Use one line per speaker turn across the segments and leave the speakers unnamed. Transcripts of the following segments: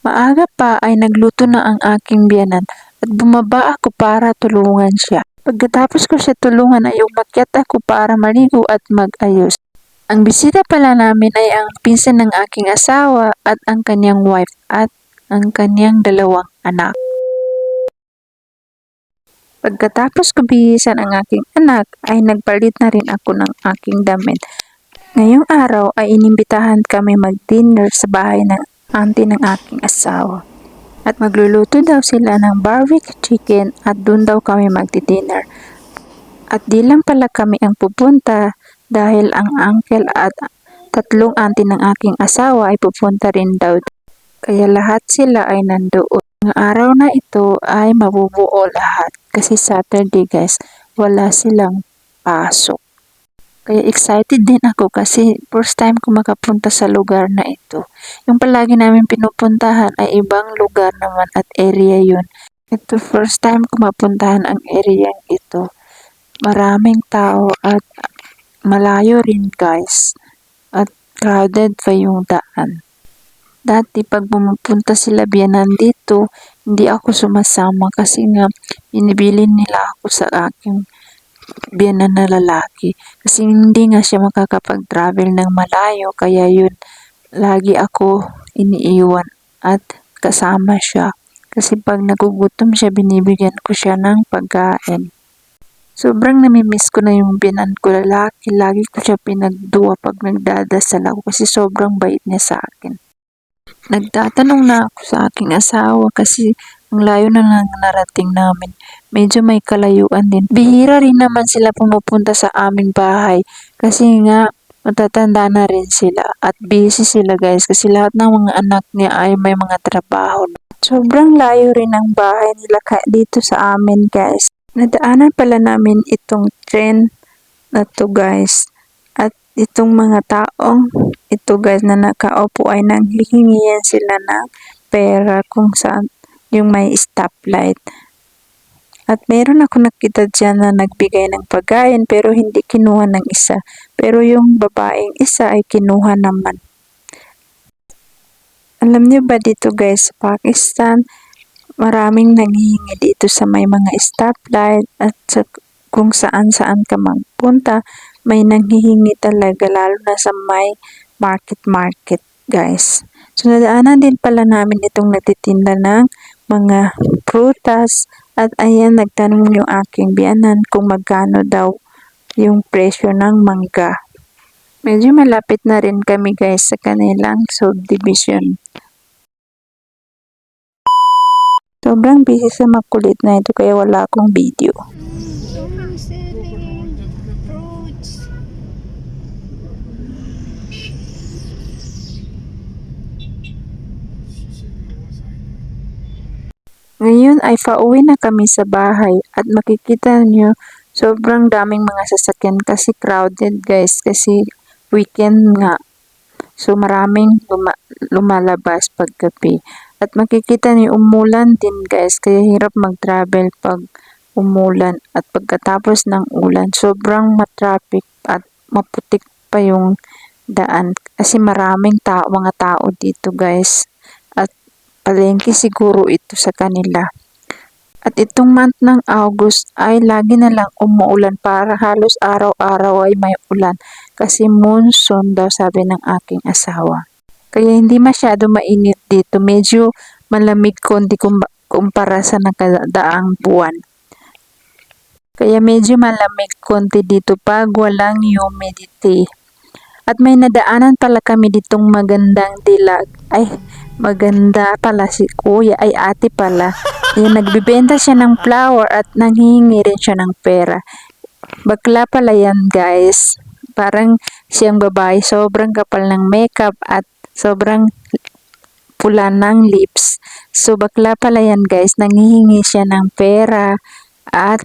Maaga pa ay nagluto na ang aking biyanan at bumaba ako para tulungan siya. Pagkatapos ko siya tulungan ay umakyat ako para maligo at magayos. Ang bisita pala namin ay ang pinsan ng aking asawa at ang kanyang wife at ang kanyang dalawang anak. Pagkatapos ko bihisan ang aking anak ay nagpalit na rin ako ng aking damit. Ngayong araw ay inimbitahan kami mag-dinner sa bahay ng auntie ng aking asawa. At magluluto daw sila ng barbecue chicken at doon daw kami magdi-dinner. At di lang pala kami ang pupunta dahil ang uncle at tatlong auntie ng aking asawa ay pupunta rin daw. Kaya lahat sila ay nandoon. Ang araw na ito ay mabubuo lahat kasi Saturday guys, wala silang pasok. Kaya excited din ako kasi first time ko makapunta sa lugar na ito. Yung palagi namin pinupuntahan ay ibang lugar naman at area yun. Ito first time ko mapuntahan ang area ito. Maraming tao at malayo rin guys. At crowded pa yung daan. Dati pag pumupunta sila biyanan dito, hindi ako sumasama kasi nga binibilin nila ako sa aking biyanan na lalaki. Kasi hindi nga siya makakapag-travel ng malayo kaya yun lagi ako iniiwan at kasama siya. Kasi pag nagugutom siya, binibigyan ko siya ng pagkain. Sobrang namimiss ko na yung biyanan ko lalaki. Lagi ko siya pinagduwa pag nagdadasal ako kasi sobrang bait niya sa akin. Nagtatanong na ako sa aking asawa kasi ang layo na lang narating namin. Medyo may kalayuan din. Bihira rin naman sila pumupunta sa aming bahay kasi nga matatanda na rin sila at busy sila guys kasi lahat ng mga anak niya ay may mga trabaho. Sobrang layo rin ang bahay nila dito sa amin guys. Nadaanan pala namin itong train na to guys. At itong mga taong ito guys na nakaupo ay nanghihingihan sila ng pera kung saan yung may stoplight. At meron ako nakita dyan na nagbigay ng pagkain pero hindi kinuha ng isa. Pero yung babaeng isa ay kinuha naman. Alam niyo ba dito guys sa Pakistan, maraming nanghihingi dito sa may mga stoplight at sa kung saan saan ka magpunta, may nanghihingi talaga lalo na sa may market market guys. So nadaanan din pala namin itong nagtitinda ng mga prutas at ayan nagtanong yung aking biyanan kung magkano daw yung presyo ng mangga. Medyo malapit na rin kami guys sa kanilang subdivision. Sobrang busy sa makulit na ito kaya wala akong video. Ngayon ay pauwi na kami sa bahay at makikita nyo sobrang daming mga sasakyan kasi crowded guys kasi weekend nga. So maraming luma lumalabas paggabi. At makikita niyo umulan din guys kaya hirap mag-travel pag umulan at pagkatapos ng ulan sobrang matraffic at maputik pa yung daan kasi maraming tao, mga tao dito guys palengke siguro ito sa kanila. At itong month ng August ay lagi na lang umuulan para halos araw-araw ay may ulan kasi monsoon daw sabi ng aking asawa. Kaya hindi masyado mainit dito, medyo malamig konti kumpara sa nakadaang buwan. Kaya medyo malamig konti dito pag walang humidity. At may nadaanan pala kami ditong magandang dilag. Ay, maganda pala si kuya, ay ate pala. Yan, nagbibenta siya ng flower at nanghihingi rin siya ng pera. Bakla pala yan guys. Parang siyang babae, sobrang kapal ng makeup at sobrang pula ng lips. So bakla pala yan guys, nanghihingi siya ng pera at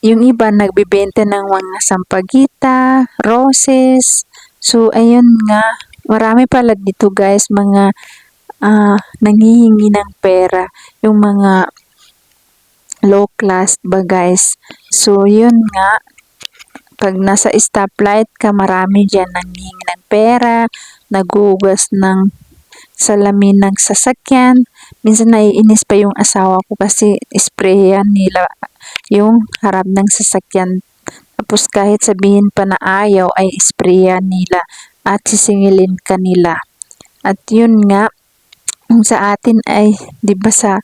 yung iba nagbibenta ng mga sampagita, roses. So ayun nga, marami pala dito guys mga uh, nanghihingi ng pera yung mga low class ba guys so yun nga pag nasa stoplight ka marami dyan nanghihingi ng pera nagugas ng salamin ng sasakyan. Minsan naiinis pa yung asawa ko kasi sprayan nila yung harap ng sasakyan. Tapos kahit sabihin pa na ayaw ay sprayan nila at sisingilin kanila. At yun nga, kung sa atin ay, di ba sa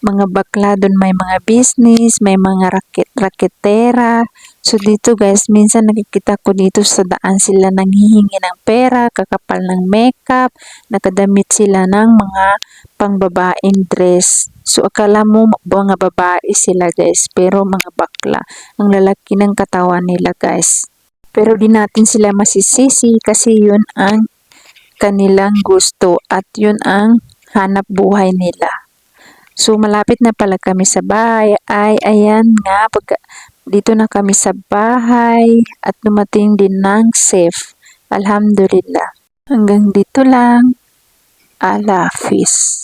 mga bakla doon may mga business, may mga raket, raketera. So dito guys, minsan nakikita ko dito sa daan sila nanghihingi ng pera, kakapal ng makeup, nakadamit sila ng mga pangbabaeng dress. So akala mo mga babae sila guys, pero mga bakla. Ang lalaki ng katawan nila guys. Pero di natin sila masisisi kasi yun ang kanilang gusto at yun ang hanap buhay nila. So, malapit na pala kami sa bahay. Ay, ayan nga, pag, dito na kami sa bahay at dumating din ng safe. Alhamdulillah. Hanggang dito lang. Alafis.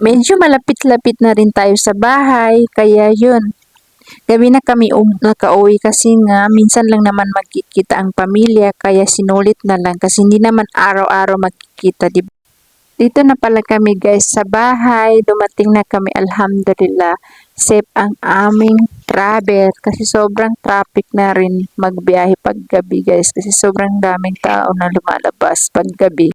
Medyo malapit-lapit na rin tayo sa bahay, kaya yun. Gabi na kami um, nakauwi kasi nga minsan lang naman magkikita ang pamilya kaya sinulit na lang kasi hindi naman araw-araw magkikita, di ba? Dito na pala kami guys sa bahay, dumating na kami alhamdulillah. Safe ang aming travel kasi sobrang traffic na rin magbiyahe pag gabi guys kasi sobrang daming tao na lumalabas pag gabi.